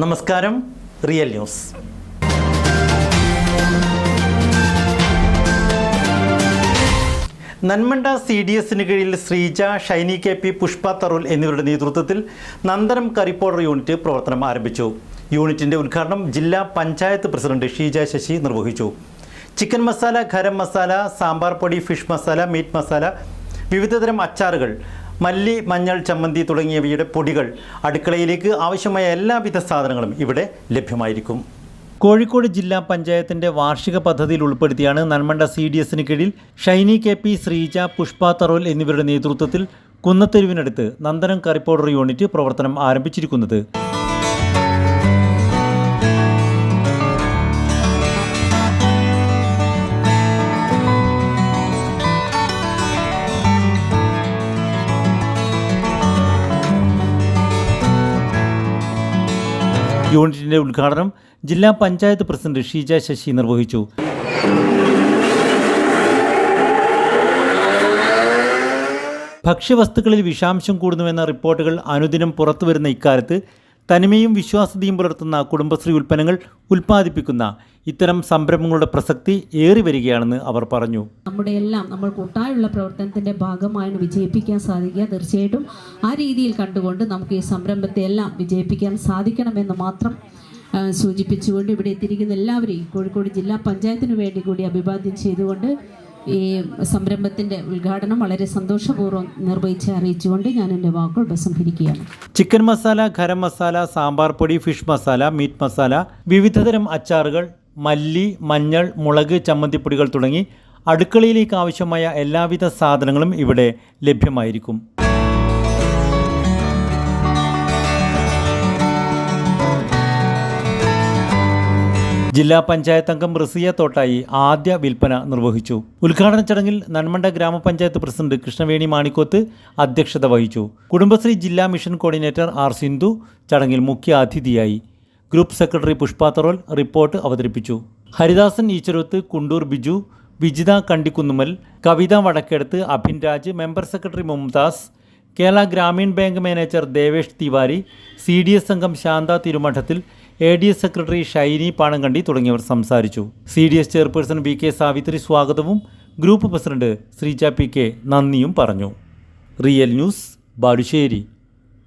നമസ്കാരം real news. Nanmanda C D എസിന് കീഴിൽ ശ്രീജ ഷൈനി കെ പി പുഷ്പ തറുൽ എന്നിവരുടെ നേതൃത്വത്തിൽ നന്ദനം കറി പൗഡർ യൂണിറ്റ് പ്രവർത്തനം ആരംഭിച്ചു. യൂണിറ്റിന്റെ ഉദ്ഘാടനം ജില്ലാ പഞ്ചായത്ത് പ്രസിഡന്റ് ഷീജ ശശി നിർവഹിച്ചു. ചിക്കൻ മസാല ഗരം മസാല സാമ്പാർ പൊടി ഫിഷ് മസാല മീറ്റ് മസാല വിവിധതരം അച്ചാറുകൾ മല്ലി മഞ്ഞൾ ചമ്മന്തി തുടങ്ങിയവയുടെ പൊടികൾ അടുക്കളയിലേക്ക് ആവശ്യമായ എല്ലാവിധ സാധനങ്ങളും ഇവിടെ ലഭ്യമായിരിക്കും. കോഴിക്കോട് ജില്ലാ പഞ്ചായത്തിന്റെ വാർഷിക പദ്ധതിയിൽ ഉൾപ്പെടുത്തിയാണ് നന്മണ്ട സി ഡി എസിന് കീഴിൽ ഷൈനി കെ പി ശ്രീജ പുഷ്പ തറോൽ എന്നിവരുടെ നേതൃത്വത്തിൽ കുന്നത്തെരുവിനടുത്ത് നന്ദനം കറിപ്പൗഡർ യൂണിറ്റ് പ്രവർത്തനം ആരംഭിച്ചിരിക്കുന്നത്. യൂണിറ്റിന്റെ ഉദ്ഘാടനം ജില്ലാ പഞ്ചായത്ത് പ്രസിഡന്റ് ഷീജ ശശി നിർവഹിച്ചു. ഭക്ഷ്യവസ്തുക്കളിൽ വിഷാംശം കൂടുന്നുവെന്ന റിപ്പോർട്ടുകൾ അനുദിനം പുറത്തുവരുന്ന ഇക്കാലത്ത് തനിമയും വിശ്വാസ്യതയും പുലർത്തുന്ന കുടുംബശ്രീ ഉൽപ്പന്നങ്ങൾ ഉൽപ്പാദിപ്പിക്കുന്ന ഇത്തരം സംരംഭങ്ങളുടെ പ്രസക്തി ഏറി വരികയാണെന്ന് അവർ പറഞ്ഞു. നമ്മുടെ എല്ലാം നമ്മൾ കൂട്ടായുള്ള പ്രവർത്തനത്തിന്റെ ഭാഗമായാണ് വിജയിപ്പിക്കാൻ സാധിക്കുക. തീർച്ചയായിട്ടും ആ രീതിയിൽ കണ്ടുകൊണ്ട് നമുക്ക് ഈ സംരംഭത്തെ എല്ലാം വിജയിപ്പിക്കാൻ സാധിക്കണമെന്ന് മാത്രം സൂചിപ്പിച്ചുകൊണ്ട് ഇവിടെ എത്തിയിരിക്കുന്ന എല്ലാവരെയും കോഴിക്കോട് ജില്ലാ പഞ്ചായത്തിനു വേണ്ടി കൂടി അഭിവാദ്യം ചെയ്തുകൊണ്ട് ഈ സംരംഭത്തിന്റെ ഉദ്ഘാടനം വളരെ സന്തോഷപൂർവം നിർവഹിച്ച് അറിയിച്ചുകൊണ്ട് ഞാൻ എന്റെ വാക്കുകൾ ഉപസംഹരിക്കുകയാണ് ചിക്കൻ മസാല ഗരം മസാല സാമ്പാർ പൊടി ഫിഷ് മസാല മീറ്റ് മസാല വിവിധതരം അച്ചാറുകൾ മല്ലി മഞ്ഞൾ മുളക് ചമ്മന്തിപ്പൊടികൾ തുടങ്ങി അടുക്കളയിലേക്ക് ആവശ്യമായ എല്ലാവിധ സാധനങ്ങളും ഇവിടെ ലഭ്യമായിരിക്കും. ജില്ലാ പഞ്ചായത്ത് അംഗം റസിയ തോട്ടായി ആദ്യ വിൽപ്പന നിർവഹിച്ചു. ഉദ്ഘാടന ചടങ്ങിൽ നന്മണ്ട ഗ്രാമപഞ്ചായത്ത് പ്രസിഡന്റ് കൃഷ്ണവേണി മാണിക്കോത്ത് അധ്യക്ഷത വഹിച്ചു. കുടുംബശ്രീ ജില്ലാ മിഷൻ കോർഡിനേറ്റർ ആർ സിന്ധു ചടങ്ങിൽ മുഖ്യ അതിഥിയായി. Group secretary Pushpa Tharol report അവതരിപ്പിച്ചു. Haridasan Eecharooth Kundoor Biju Vijitha Kandikkunnummal Kavitha Vadakkeduth Abhin Raj member secretary Mumtaz Kerala Grameen bank manager Devesh Tiwari C D S അംഗം Shantha Thirumadathil A D S secretary Shiny Panangandi തുടങ്ങിയവർ സംസാരിച്ചു. C D S chairperson V K Savithri സ്വാഗതവും group president Sreeja P K നന്ദിയും പറഞ്ഞു. Real news Balussery.